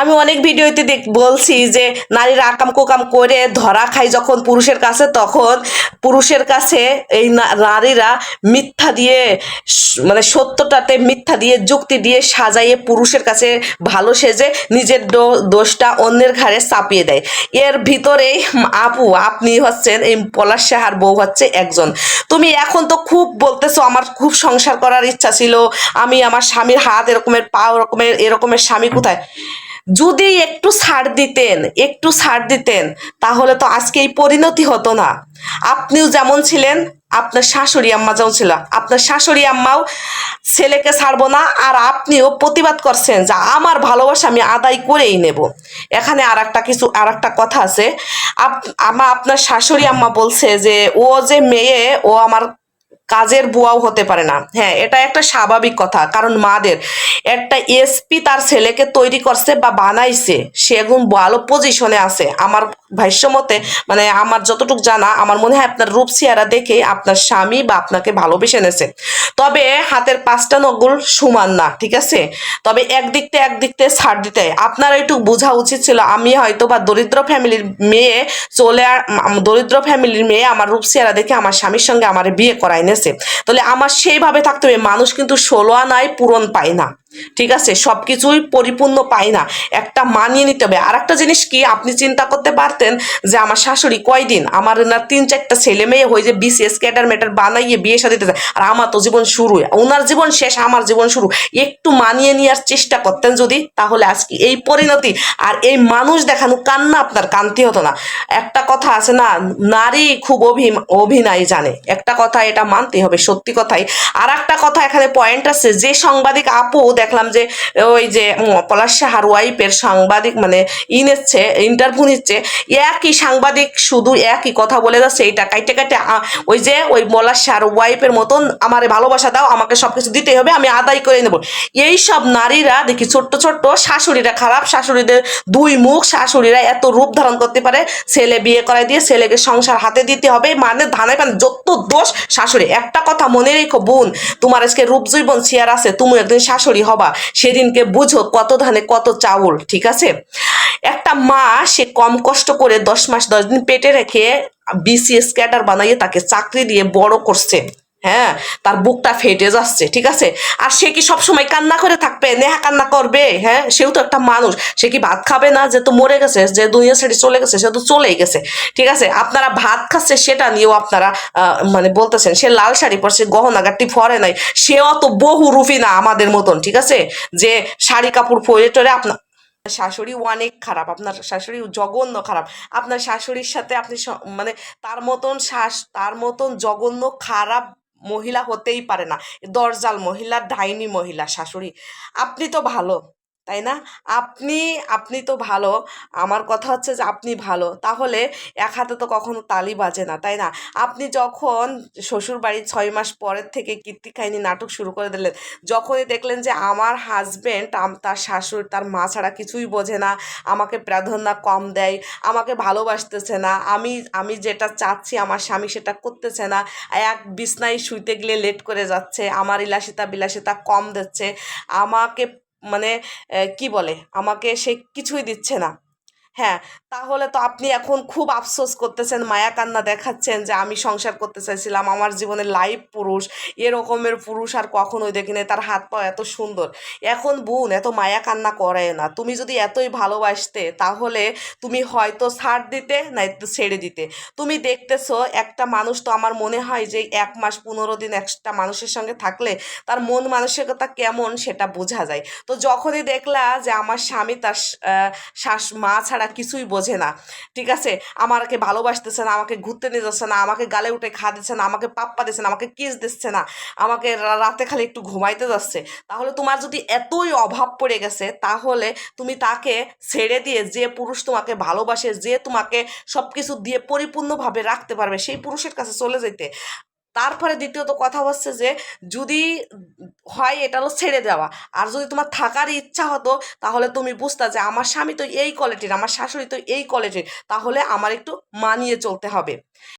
আমি অনেক ভিডিওতে দেখ বলছি যে নারীরা আকাম কোকাম করে ধরা খায় যখন পুরুষের কাছে, তখন পুরুষের কাছে এই নারীরা মিথ্যা দিয়ে মানে সত্যটাতে মিথ্যা দিয়ে যুক্তি দিয়ে সাজাইয়ে পুরুষের কাছে ভালো সেজে নিজের দোষটা অন্যের ঘাড়ে চাপিয়ে দেয়। এর ভিতরে আপু, আপনি হচ্ছেন এই পলাশ সাহার বউ হচ্ছে একজন। তুমি এখন তো খুব বলতেছো আমার খুব সংসার করার ইচ্ছা ছিল, আমি আমার স্বামীর হাত এরকমের, পা ওরকমের, এরকমের স্বামী কোথায়? যদি একটু ছাড় দিতেন, একটু ছাড় দিতেন, তাহলে তো আজকে এই পরিণতি হতো না। আপনিও যেমন ছিলেন, আপনার শাশুড়ি আম্মা যেমন ছিল, আপনার শাশুড়ি আম্মাও ছেলেকে ছাড়বো না, আর আপনিও প্রতিবাদ করছেন যে আমার ভালোবাসা আমি আদায় করেই নেব। এখানে আর একটা কিছু আর একটা কথা আছে। আমা, আপনার শাশুড়ি আম্মা বলছে যে ও যে মেয়ে, ও আমার কাজের বুয়াও হতে পারে না। হ্যাঁ এটা একটা স্বাভাবিক কথা, কারণ মাদের একটা এসপি তার ছেলেকে তৈরি করছে বা বানাইছে, সে এখন ভালো পজিশনে আছে। আমার ভাষ্য মতে মানে আমার যতটুকু জানা, আমার মনে হয় আপনার রূপ চেহারা দেখে আপনার স্বামী বা আপনাকে ভালোবেসে নেছে তবে হাতের পাঁচটা নগুল সমান না, ঠিক আছে? তবে একদিক থেকে একদিক থেকে ছাড় দিতে আপনার একটু বোঝা উচিত ছিল, আমি হয়তো বা দরিদ্র ফ্যামিলির মেয়ে চলে দরিদ্র ফ্যামিলির মেয়ে আমার রূপ চেহারা দেখে আমার স্বামীর সঙ্গে আমার বিয়ে করাই নেছে। তাহলে আমার সেইভাবে থাকতে হবে। মানুষ কিন্তু ষোলো আনায় পূরণ পায় না। ঠিক আছে? সব কিছুই পরিপূর্ণ পায় না। একটা মানিয়ে নিতে হবে। আর একটা জিনিস কি? আপনি চিন্তা করতে পারতেন যে আমার শাশুড়ি কয়দিন? আমার না তিন চারটা ছেলে মেয়ে হয়ে যে বিসিএস ক্যাডার মেটার বানাইয়ে বিয়ে সাথে দিতে আর আমার তো জীবন শুরু। ওনার জীবন শেষ, আমার জীবন শুরু। একটু মানিয়ে নেওয়ার চেষ্টা করতেন যদি, তাহলে আজকে এই পরিণতি আর এই মানুষ দেখানো কান্না আপনার কান্তি হতো না। একটা কথা আছে না, নারী খুব অভি, অভিনয় জানে। একটা কথা এটা মানতে হবে, সত্যি কথাই। আর একটা কথা এখানে পয়েন্ট আছে, যে সাংবাদিক আপু দেখলাম যে, ওই যে পলাশ সাহার ওয়াইফের সাংবাদিক মানে ই নিচ্ছে ইন্টারভিউ নিচ্ছে, একই সাংবাদিক শুধু একই কথা বলে যাচ্ছে, এইটা কাইটে কাইটে ওই যে, ওই পলাশ সাহার ওয়াইফের মতন আমারে ভালোবাসা দাও, আমাকে সব কিছু দিতেই হবে, আমি আদায় করে নেব। এই সব নারীরা, দেখি ছোট্ট ছোট্ট, শাশুড়িরা খারাপ, শাশুড়িদের দুই মুখ, শাশুড়িরা এত রূপ ধারণ করতে পারে, ছেলে বিয়ে করাই দিয়ে ছেলেকে সংসার হাতে দিতে হবে মানে ধানে পান যত দোষ শাশুড়ি, একটা কথা মনে রেখো বোন, তোমার আজকে রূপ জৈবন চেয়ার আছে, তুমি একদিন শাশুড়ি হবা। সেদিনকে বুঝো কত ধানে কত চাউল, ঠিক আছে? একটা মা, সে কম কষ্ট করে দশ মাস, দশ দিন পেটে রেখে বিসিএস ক্যাডার বানাইয়ে তাকে চাকরি দিয়ে বড় করছে। হ্যাঁ তার বুকটা ফেটে যাচ্ছে, ঠিক আছে? আর সে কি সবসময় কান্না করে থাকবে? নেহা কান্না করবে? হ্যাঁ সেও তো একটা মানুষ। সে কি ভাত খাবে না? যে তো মরে গেছে, যে দুনিয়া ছেড়ে চলে গেছে, সে তো চলেই গেছে, ঠিক আছে? আপনারা ভাত খাচ্ছে সেটা নিয়েও আপনারা মানে বলতেছেন, সে লাল শাড়ি পরছে গহনাগাটি পরে নাই, সে অত বহু রূপী না আমাদের মতন, ঠিক আছে? যে শাড়ি কাপড় পরে টরে আপনার শাশুড়ি অনেক খারাপ, আপনার শাশুড়ি জঘন্য খারাপ, আপনার শাশুড়ির সাথে আপনি মানে তার মতন শাস, তার মতন জঘন্য খারাপ মহিলা হতেই পারে না। দরজাল মহিলা ডাইনি মহিলা শাশুড়ি। আপনি তো ভালো। তাই না? আপনি আপনি তো ভালো। আমার কথা হচ্ছে যে আপনি ভালো। তাহলে এক হাতে তো কখনো তালি বাজে না, তাই না? আপনি যখন শ্বশুর বাড়ির ছয় মাস পরের থেকে কীর্তি কাহিনী নাটক শুরু করে দিলেন, যখনই দেখলেন যে আমার হাজব্যান্ড তার শাশুড়ি, তার মা ছাড়া কিছুই বোঝে না, আমাকে প্রাধান্য কম দেয়, আমাকে ভালোবাসতেছে না, আমি আমি যেটা চাচ্ছি, আমার স্বামী সেটা করতেছে না, এক বিছনায় শুইতে গেলে লেট করে যাচ্ছে, আমার ইলাসিতা বিলাসিতা কম দিচ্ছে, আমাকে মানে কি বলে? আমাকে সে কিছুই দিচ্ছে না। হ্যাঁ তাহলে তো আপনি এখন খুব আফসোস করতেছেন মায়া কান্না দেখাচ্ছেন যে আমি সংসার করতে চাইছিলাম আমার জীবনে লাইভ পুরুষ এরকমের পুরুষ আর কখনোই দেখি দেখিনি তার হাত পা এত সুন্দর। এখন বোন এত মায়া কান্না করে না তুমি যদি এতই ভালোবাসতে তাহলে তুমি হয়তো ছাড় দিতে নয়তো ছেড়ে দিতে। তুমি দেখতেছো একটা মানুষ তো আমার মনে হয় যে এক মাস পনেরো দিন একটা মানুষের সঙ্গে থাকলে তার মন মানসিকতা কেমন সেটা বোঝা যায়। তো যখনই দেখলা যে আমার স্বামী তার শ- আহ, শাশ মা ছাড়া কিছুই বোঝে না। ঠিক আছে? আমাকে ভালোবাসতেছে না, আমাকে ঘুরতে নিয়ে যাচ্ছে না, আমাকে গালে উঠে খা দিচ্ছে না, আমাকে পাপ্পা দিচ্ছে না, আমাকে কিস দিচ্ছে না, আমাকে রাতে খালি একটু ঘুমাইতে যাচ্ছে। তাহলে তোমার যদি এতই অভাব পড়ে গেছে, তাহলে তুমি তাকে ছেড়ে দিয়ে যে পুরুষ তোমাকে ভালোবাসে, যে তোমাকে সব কিছু দিয়ে পরিপূর্ণভাবে রাখতে পারবে, সেই পুরুষের কাছে চলে যেতে তারপরে দ্বিতীয়ত কথা হচ্ছে যে, যদি হয় এটা হলো ছেড়ে দেওয়া। আর যদি তোমার থাকার ইচ্ছা হতো, তাহলে তুমি বুঝতা যে, আমার স্বামী তো এই কোয়ালিটির আমার শাশুড়ি তো এই কোয়ালিটির তাহলে আমার একটু মানিয়ে চলতে হবে।